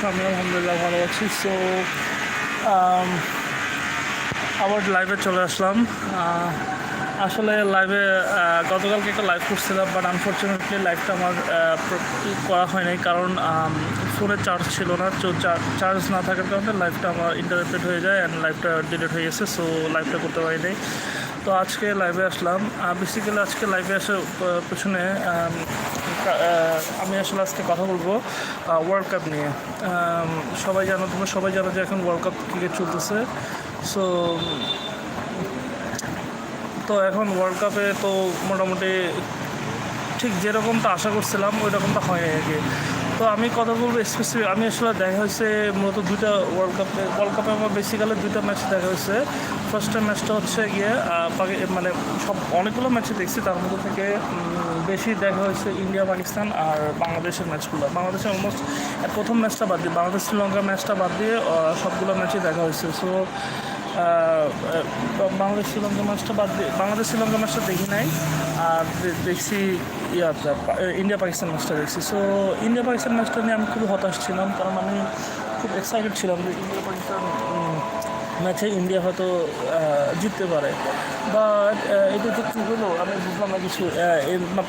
আছো আমি আলহামদুলিল্লাহ ভালো আছি। সো আবার লাইভে চলে আসলাম। আসলে লাইভে গতকালকে একটা লাইভ করছিলাম বাট আনফর্চুনেটলি লাইভটা আমার করা হয়নি কারণ ফোনে চার্জ ছিল না। তো চার্জ না থাকার কারণে লাইভটা আমার ইন্টারপ্রেট হয়ে যায় অ্যান্ড লাইভটা ডিলিট হয়ে গেছে সো লাইভটা করতে পারিনি। তো আজকে লাইভে আসলাম। বেসিক্যালি আজকে লাইভে আসার পেছনে, আমি আসলে আজকে কথা বলব ওয়ার্ল্ড কাপ নিয়ে। সবাই জানো, তোমরা সবাই জানো যে এখন ওয়ার্ল্ড কাপ ক্রিকেট চলতেছে। সো তো এখন ওয়ার্ল্ড কাপে তো মোটামুটি ঠিক যেরকমটা আশা করছিলাম ওই রকমটা হয় আর কি। তো আমি কথা বলব স্পেসিফিক আমি আসলে দেখা হয়েছে মূলত দুইটা ওয়ার্ল্ড কাপে ওয়ার্ল্ড কাপে আমার বেসিক্যালি দুইটা ম্যাচ দেখা হয়েছে। ফার্স্ট ম্যাচটা হচ্ছে গিয়ে মানে সব অনেকগুলো ম্যাচে দেখছি। তার মধ্যে থেকে বেশি দেখা হয়েছে ইন্ডিয়া পাকিস্তান আর বাংলাদেশের ম্যাচগুলো বাংলাদেশে অলমোস্ট প্রথম ম্যাচটা বাদ দিয়ে, বাংলাদেশ, শ্রীলঙ্কা ম্যাচটা বাদ দিয়ে সবগুলো ম্যাচই দেখা হয়েছে। সো বাংলাদেশ, শ্রীলঙ্কা ম্যাচটা বাদ দিয়ে, বাংলাদেশ, শ্রীলঙ্কা ম্যাচটা দেখি নাই। আর দেখছি ইয়াটা পা- ইন্ডিয়া পাকিস্তান ম্যাচটা দেখছি। সো ইন্ডিয়া পাকিস্তান ম্যাচটা নিয়ে আমি খুব হতাশ ছিলাম, কারণ আমি খুব এক্সাইটেড ছিলাম যে ইন্ডিয়া পাকিস্তান ম্যাচে ইন্ডিয়া হয়তো জিততে পারে। বাট এটা যে কী হলো, আমি বুঝলাম না কিছু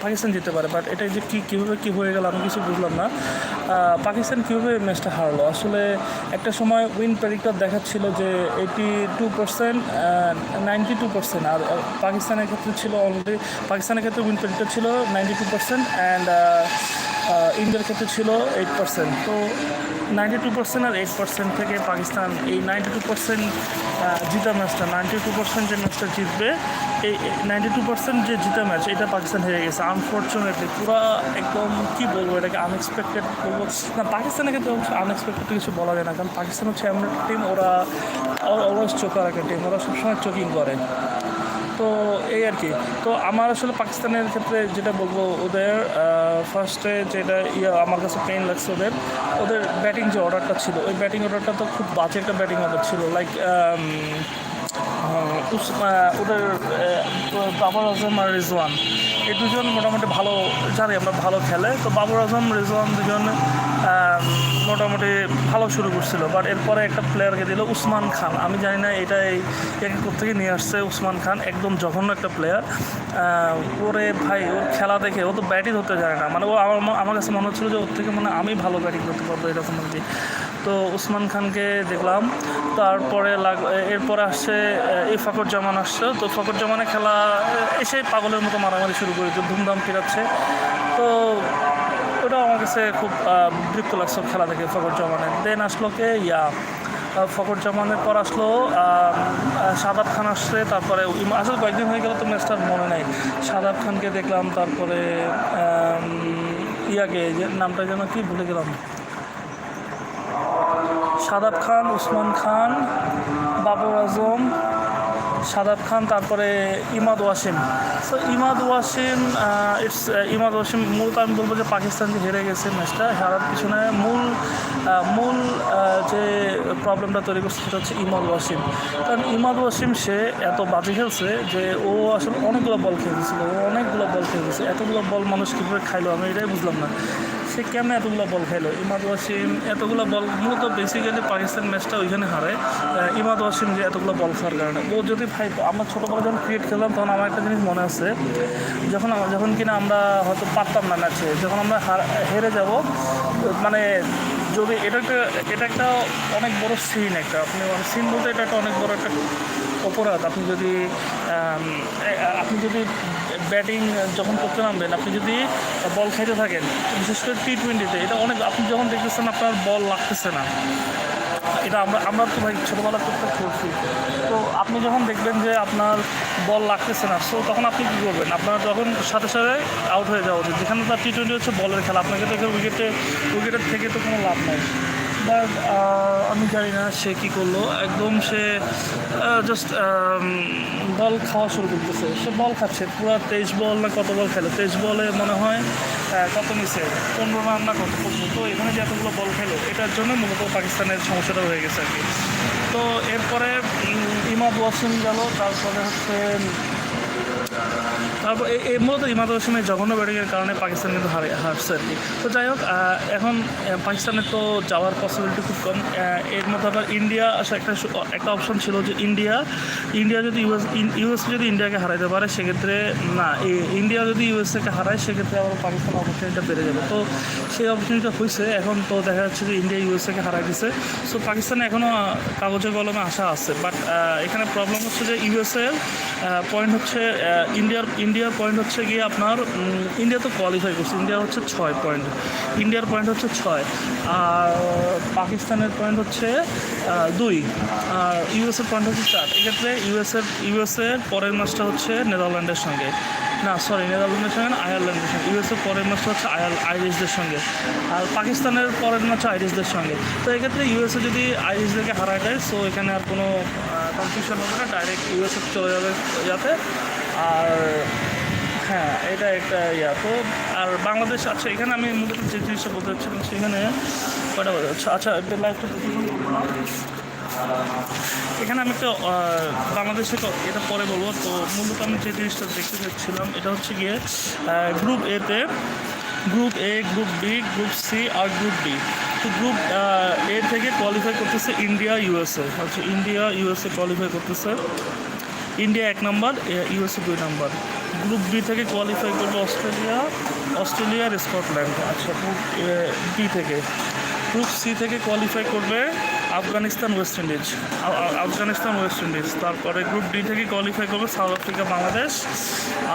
পাকিস্তান জিততে পারে বাট এটা যে কী, কীভাবে কী হয়ে গেল, আমি কিছু বুঝলাম না। পাকিস্তান কীভাবে ম্যাচটা হারলো? আসলে একটা সময় উইন প্রেডিক্টর দেখাচ্ছিল যে eighty two percent ninety two percent আর পাকিস্তানের ক্ষেত্রে ছিল অলরেডি পাকিস্তানের ক্ষেত্রে উইন প্রেডিক্টর ছিল নাইনটি টু পার্সেন্ট অ্যান্ড ইন্ডিয়ার ক্ষেত্রে ছিল এইট পার্সেন্ট তো নাইনটি টু পার্সেন্ট আর এইট পার্সেন্ট থেকে পাকিস্তান, এই নাইনটি টু পার্সেন্ট জিতা ম্যাচটা নাইনটি টু পার্সেন্ট যে ম্যাচটা জিতবে, এই নাইনটি টু পার্সেন্ট যে জিতা ম্যাচ এটা পাকিস্তান হেরে গেছে আনফর্চুনেটলি পুরো একদম, কী বলব এটাকে আনএক্সপেক্টেড বলব। না, পাকিস্তানের ক্ষেত্রে আনএক্সপেক্টেড কিছু বলা যায় না, কারণ পাকিস্তান হচ্ছে এমন টিম ওরা অলওয়েজ চোখার রাখে টিম ওরা সবসময় চোকিং করে। তো এই আর কি। তো আমার আসলে পাকিস্তানের ক্ষেত্রে যেটা বলব, ওদের ফার্স্টে যেটা ইয়ে আমার কাছে পেইন লাগছে ওদের ওদের ব্যাটিং যে অর্ডারটা ছিল, ওই ব্যাটিং অর্ডারটা তো খুব বাজে একটা ব্যাটিং অর্ডার ছিল। লাইক ওদের বাবর আজম আর রিজওয়ান, এই দুজন মোটামুটি ভালো, জানি আমরা ভালো খেলে। তো বাবর আজম, রিজওয়ান দুজন মোটামুটি ভালো শুরু করছিল বাট এরপরে একটা প্লেয়ারকে দিল উসমান খান। আমি জানি না এটা একে থেকে নিয়ে আসছে উসমান খান, একদম জঘন্য একটা প্লেয়ার ওরে ভাই, ওর খেলা দেখে, ও তো ব্যাটিং হতে যায় না। মানে ও আমার আমার কাছে মনে হচ্ছিল যে ওর থেকে মানে আমি ভালো ব্যাটিং করতে পারব এরকম আর কি। তো উসমান খানকে দেখলাম, তারপরে লাগ, এরপরে আসছে এই ফকর জামান আসছে। তো ফকর জামানের খেলা এসে পাগলের মতো মারামারি শুরু করেছে ধুমধাম ফিরাচ্ছে। তো ওটা আমার কাছে খুব বিরক্ত লাগছে খেলা দেখে ফকর জামানের। দেন আসলো কে? ইয়া ফকর জামানের পর আসলো সাদাব খান আসছে, তারপরে আসলে কয়েকদিন হয়ে গেল তো ম্যাচটার মনে নাই। সাদাব খানকে দেখলাম, তারপরে ইয়াকে নামটা যেন কি ভুলে গেলাম। সাদাব খান, উসমান খান, বাবর আজম সাদাব খান, তারপরে ইমাদ ওয়াসিম। সো ইমাদ ওয়াসিম ইটস ইমাদ ওয়াসিম, মূলত আমি বলব যে পাকিস্তান যে হেরে গেছে ম্যাচটা, হারার পিছনে মূল মূল যে প্রবলেমটা তৈরি করছে সেটা হচ্ছে ইমাদ ওয়াসিম। কারণ ইমাদ ওয়াসিম, সে এত বাজে খেলছে যে ও আসলে অনেকগুলো বল খেলছিল ও অনেকগুলো বল খেলছে এতগুলো বল মানুষ কীভাবে খাইলো আমি এটাই বুঝলাম না। সে কেমন এতগুলো বল খেলো? ইমাদ ওয়াসিম এতগুলো বল, মূলত বেসিক্যালি পাকিস্তান ম্যাচটা ওইখানে হারে ইমাদ ওয়াসিম যে এতগুলো বল খাওয়ার কারণে। ও যদি ভাই, আমরা ছোটোবেলা যখন ক্রিকেট খেলতাম, তখন আমার একটা জিনিস মনে আছে, যখন যখন কিনা আমরা হয়তো পারতাম না ম্যাচে যখন আমরা হেরে যাব মানে যদি এটা একটা এটা একটা অনেক বড় সিন একটা। আপনি সিন বলতে এটা একটা অনেক বড় একটা অপরাধ, আপনি যদি আপনি যদি ব্যাটিং যখন করতে নামবেন, আপনি যদি বল খাইতে থাকেন, বিশেষ করে টি টোয়েন্টিতে এটা অনেক, আপনি যখন দেখতেছেন আপনার বল লাগতেছে না, এটা আমরা আমরা তো ভাই ছোটোবেলা করতে করছি। তো আপনি যখন দেখবেন যে আপনার বল লাগতেছে না সো তখন আপনি কী করবেন? আপনার যখন সাথে সাথে আউট হয়ে যাওয়া উচিত। যেখানে তার টি টোয়েন্টি হচ্ছে বলের খেলা, আপনাকে দেখে উইকেটে উইকেটের থেকে তো কোনো লাভ নাই। বাট আমি জানি না সে কী করল। একদম সে জাস্ট বল খাওয়া শুরু করতেছে। সে বল খাচ্ছে, পুরো তেইশ বল না কত বল খেলে? তেইশ বলে মনে হয় কত নিচে পনেরো রান না কত পর্যন্ত এখানে যে এতগুলো বল খেলো, এটার জন্য মূলত পাকিস্তানের সমস্যাটা হয়ে গেছে আর কি। তো এরপরে ইমাদ ওয়াসিম গেল, তারপরে হচ্ছে তারপর এই মূলত ইমাদ ওয়াসিমের জঘন্য ব্যাটিংয়ের কারণে পাকিস্তান কিন্তু হারে হারছে। আর কি তো যাই হোক এখন পাকিস্তানের তো যাওয়ার পসিবিলিটি খুব কম। এর মধ্যে আবার ইন্ডিয়া একটা একটা অপশন ছিল যে ইন্ডিয়া ইন্ডিয়া যদি ইউএস ইউএস যদি ইন্ডিয়াকে হারাইতে পারে, সেক্ষেত্রে না ইন্ডিয়া যদি ইউএসএকে হারায়, সেক্ষেত্রে আবার পাকিস্তান অপরচুনিটিটা বেড়ে যাবে। তো সেই অপরচুনিটিটা হয়েছে এখন তো দেখা যাচ্ছে যে ইন্ডিয়া ইউএসএকে হারাই দিছে। সো পাকিস্তানে এখনও কাগজে কলমে আশা আছে। বাট এখানে প্রবলেম হচ্ছে যে ইউএসএ পয়েন্ট হচ্ছে ইন্ডিয়ার ইন্ডিয়ার পয়েন্ট হচ্ছে গিয়ে আপনার ইন্ডিয়া তো কোয়ালিফাই করছে। ইন্ডিয়া হচ্ছে ছয় পয়েন্ট ইন্ডিয়ার পয়েন্ট হচ্ছে ছয়। আর পাকিস্তানের পয়েন্ট হচ্ছে দুই। আর ইউএসএর পয়েন্ট হচ্ছে চার। এক্ষেত্রে ইউএসের ইউএসএর পরের ম্যাচটা হচ্ছে নেদারল্যান্ডের সঙ্গে। না সরি নেদারল্যান্ডের সঙ্গে আয়ারল্যান্ডের সঙ্গে। ইউএসএর পরের ম্যাচটা হচ্ছে আয়ার, আইরিশদের সঙ্গে। আর পাকিস্তানের পরের ম্যাচ আইরিশদের সঙ্গে। তো এক্ষেত্রে ইউএসএ যদি আইরিশদেরকে হারায় দেয় সো এখানে আর কোনো কনফিউশন হবে না। ডাইরেক্ট ইউএসএ চলে যাবে, যাতে আর হ্যাঁ এটা একটা ইয়া। তো, আর বাংলাদেশ আচ্ছা এখানে আমি মূলত যে জিনিসটা বলতে চাচ্ছিলাম, সেখানে কটা? আচ্ছা আচ্ছা লাইফটা এখানে আমি একটা বাংলাদেশে তো এটা পরে বলব। তো মূলত আমি যে জিনিসটা দেখতে চাচ্ছিলাম, এটা হচ্ছে গিয়ে গ্রুপ এতে group A group B group C R group D তো গ্রুপ এ থেকে কোয়ালিফাই করতেছে ইন্ডিয়া ইউএসএ আচ্ছা ইন্ডিয়া ইউএসএ কোয়ালিফাই করতেছে। ইন্ডিয়া এক নম্বর ইউএসএ দুই নম্বর। গ্রুপ বি থেকে কোয়ালিফাই করবে অস্ট্রেলিয়া অস্ট্রেলিয়া আর স্কটল্যান্ড। আচ্ছা গ্রুপ বি থেকে। গ্রুপ সি থেকে কোয়ালিফাই করবে Afghanistan West Indies Afghanistan West Indies তারপরে গ্রুপ ডি থেকে কোয়ালিফাই করবে সাউথ আফ্রিকা বাংলাদেশ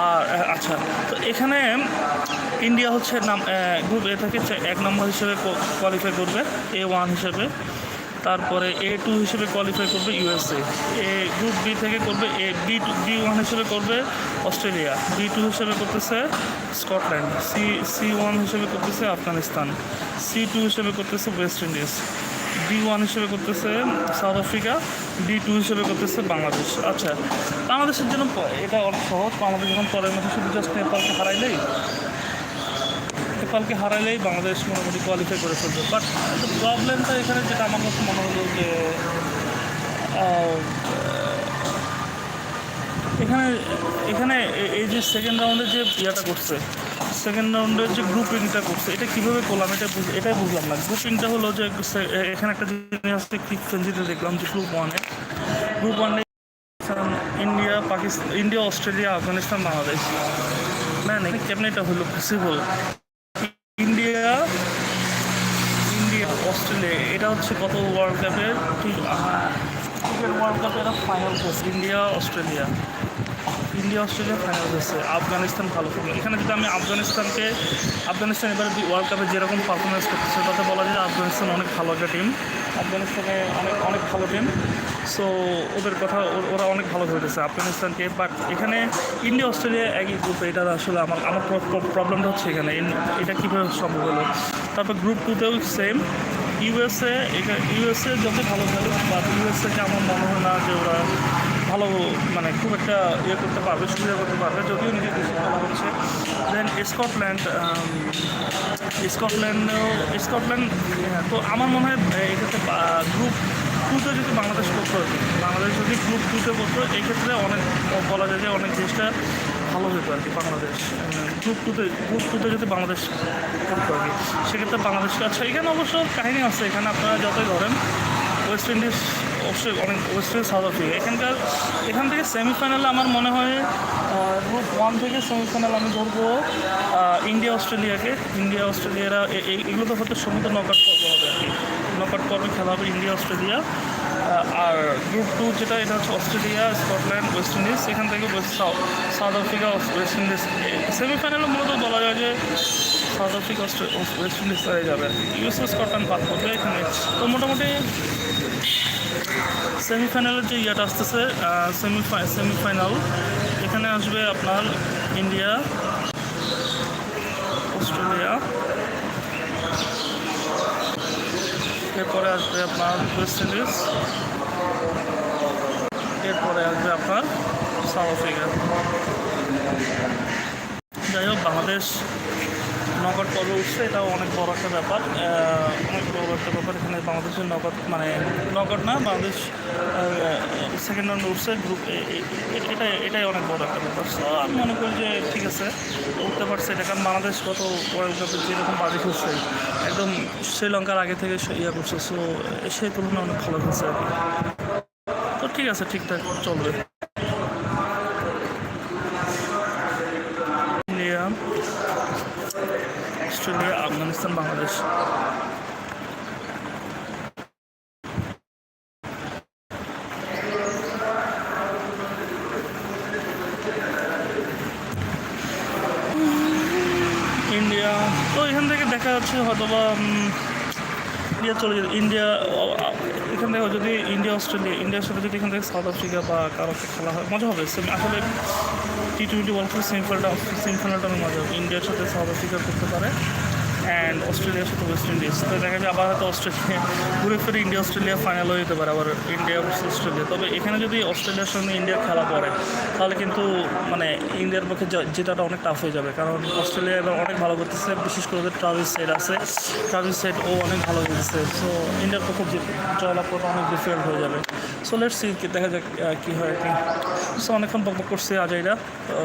আর আচ্ছা তো এখানে ইন্ডিয়া হচ্ছে নাম গ্রুপ এ থেকে এক নম্বর হিসেবে কোয়ালিফাই করবে এ ওয়ান হিসেবে। তারপরে এ টু হিসেবে কোয়ালিফাই করবে ইউএসএ এ গ্রুপ বি থেকে করবে A B two B one হিসেবে করবে অস্ট্রেলিয়া বি টু হিসেবে করতেছে স্কটল্যান্ড সি সি ওয়ান হিসেবে করতেছে আফগানিস্তান সি টু হিসেবে করতেছে ওয়েস্ট ইন্ডিজ ডি ওয়ান হিসেবে করতেছে সাউথ আফ্রিকা ডি টু হিসেবে করতেছে বাংলাদেশ আচ্ছা বাংলাদেশের জন্য এটা অনেক সহজ। বাংলাদেশ যখন পরের মধ্যে শুধু জাস্ট নেপালকে হারাইলেই নেপালকে হারাইলেই বাংলাদেশ মোটামুটি কোয়ালিফাই করে ফেলবে। বাট প্রবলেমটা এখানে যেটা আমার কাছে মনে হলো যে এখানে এখানে এই যে সেকেন্ড রাউন্ডে যে ইয়েটা করছে সেকেন্ড রাউন্ডের যে গ্রুপিংটা করছে, এটা কীভাবে করলাম এটা এটাই বুঝলাম না। গ্রুপিংটা হলো যে এখানে একটা জিনিস আছে ক্রিক ফেন্সিতে দেখলাম যে গ্রুপ ওয়ানে গ্রুপ ওয়ানে India, Pakistan, India, Australia, Afghanistan, Bangladesh. Man এখানে কেমন এটা হলো পসিবল ইন্ডিয়া ইন্ডিয়া অস্ট্রেলিয়া, এটা হচ্ছে কত ওয়ার্ল্ড কাপের ঠিক ক্রিকেট ওয়ার্ল্ড কাপের এটা final India, Australia. India, Australia final খেলছে আফগানিস্তান ভালো খেলে এখানে যদি আমি আফগানিস্তানকে, আফগানিস্তান এবার ওয়ার্ল্ড কাপে যেরকম পারফরমেন্স করতেছে তাতে বলা যায় আফগানিস্তান অনেক ভালো একটা টিম আফগানিস্তানে অনেক অনেক ভালো টিম সো ওদের কথা ওরা অনেক ভালো খেলতেছে আফগানিস্তানকে। বাট এখানে ইন্ডিয়া, অস্ট্রেলিয়া একই গ্রুপে এটা আসলে আমার আমার প্রবলেমটা হচ্ছে এখানে। এটা কীভাবে সম্ভব হলো? তারপর গ্রুপ টুতেও সেম ইউএসএ এখানে ইউএসএ যত ভালো খেলে বাট ইউএসএকে আমার মনে হয় না যে ওরা ভালো মানে খুব একটা ইয়ে করতে পারবে, সুবিধা করতে পারবে, যদিও নিজের দেশে খেলা হচ্ছে। দেন স্কটল্যান্ড স্কটল্যান্ডেও স্কটল্যান্ড তো আমার মনে হয় এক্ষেত্রে গ্রুপ টুতে যদি বাংলাদেশ করতে, বাংলাদেশ যদি গ্রুপ টুতে করতো এই ক্ষেত্রে অনেক, বলা যায় যে অনেক জিনিসটা ভালো হতো আর কি বাংলাদেশ। গ্রুপ টুতে গ্রুপ টুতে যদি বাংলাদেশ করতো আর কি সেক্ষেত্রে বাংলাদেশকে আচ্ছা এখানে অবশ্য কাহিনী আছে, এখানে আপনারা যতই ধরেন ওয়েস্ট ইন্ডিজ অবশ্যই অনেক ওয়েস্ট ইন্ডিজ সাউথ আফ্রিকা এখানকার এখান থেকে সেমিফাইনালে আমার মনে হয় গ্রুপ ওয়ান থেকে সেমিফাইনাল আমি ধরবো ইন্ডিয়া অস্ট্রেলিয়াকে। ইন্ডিয়া অস্ট্রেলিয়ারা এগুলো তো হয়তো সমুদ্র নকআউট পর্ব হবে আর কি। নকআউট পর্বে খেলা হবে ইন্ডিয়া অস্ট্রেলিয়া। গ্রুপ টু যেটা, এটা হচ্ছে অস্ট্রেলিয়া, স্কটল্যান্ড, ওয়েস্ট ইন্ডিজ। এখান থেকে সাউথ আফ্রিকা, ওয়েস্ট ইন্ডিজ। সেমিফাইনালে মূলত বলা যায় যে সাউথ আফ্রিকা, ওয়েস্ট ইন্ডিজ হয়ে যাবে ইউএসএ স্কটল্যান্ড, বাদ করবে এখানে। তো মোটামুটি সেমিফাইনালের যে ইয়েটা আসতেছে সেমিফাই সেমিফাইনাল, এখানে আসবে আপনার ইন্ডিয়া, অস্ট্রেলিয়া। এরপরে আসবে আপনার ওয়েস্ট ইন্ডিজ। এরপরে আসবে আপনার সাউথ আফ্রিকা যাই হোক, বাংলাদেশ নকআউট পর্বে উঠছে, এটাও অনেক বড় একটা ব্যাপার। অনেক বড় একটা ব্যাপার এখানে বাংলাদেশের নগদ মানে নকআউট না, বাংলাদেশ সেকেন্ড রাউন্ড উঠছে গ্রুপ এটা এটাই অনেক বড় একটা ব্যাপার। সো আমি মনে করি যে ঠিক আছে, উঠতে পারছে এটা, কারণ বাংলাদেশ গত ওয়ার্ল্ড কাপে যেরকম বাজি খেলছে, একদম শ্রীলঙ্কার আগে থেকে ইয়ে করছে সো সেই তুলনায় অনেক ভালো খেলছে আর কি। ঠিক আছে, ঠিকঠাক। চলবে India Australia, Afghanistan, Bangladesh. India. তো এখান থেকে দেখা যাচ্ছে হয়তোবা ইন্ডিয়া চলে যেত, ইন্ডিয়া, এখান থেকে যদি ইন্ডিয়া, অস্ট্রেলিয়া, ইন্ডিয়ার সাথে যদি এখান থেকে সাউথ আফ্রিকা বা কারোকে খেলা হয়, মজা হবে। আসলে টি টোয়েন্টি ওয়ার্ল্ড কাপ সেমিফাইনালটা সেমিফাইনালটা অনেক মজা হবে। ইন্ডিয়ার সাথে সাউথ আফ্রিকা করতে পারে। অ্যান্ড অস্ট্রেলিয়ার সাথে ওয়েস্ট ইন্ডিজ তো দেখা যাবে আবার হয়তো অস্ট্রেলিয়া ঘুরে ফিরে ইন্ডিয়া অস্ট্রেলিয়া ফাইনাল হয়ে যেতে পারে আবার ইন্ডিয়া ভার্সেস অস্ট্রেলিয়া তবে এখানে যদি অস্ট্রেলিয়ার সঙ্গে ইন্ডিয়ার খেলা পড়ে, তাহলে কিন্তু মানে ইন্ডিয়ার পক্ষে জেতাটা অনেক টাফ হয়ে যাবে। কারণ অস্ট্রেলিয়া এবার অনেক ভালো করতেছে, বিশেষ করে ট্রাভিস সেট আছে। ট্রাভিস সেট ও অনেক ভালো করতেছে সো ইন্ডিয়ার পক্ষে জয়লাভ করা অনেক ডিফিকাল্ট হয়ে যাবে। সো লেট সি দেখা যাক কী হয় আর কি সো অনেকক্ষণ বকবক করছে আজাইরা। তো,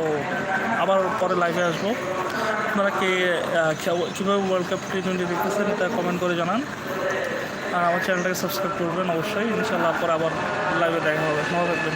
আবার পরে লাইভে আসব। আপনারা কে কীভাবে ওয়ার্ল্ড কাপ টি টোয়েন্টি দেখতেছেন তা কমেন্ট করে জানান। আর আমার চ্যানেলটাকে সাবস্ক্রাইব করবেন অবশ্যই। ইনশাল্লাহ পর আবার লাইভে দেখা হবে। ভালো থাকবেন।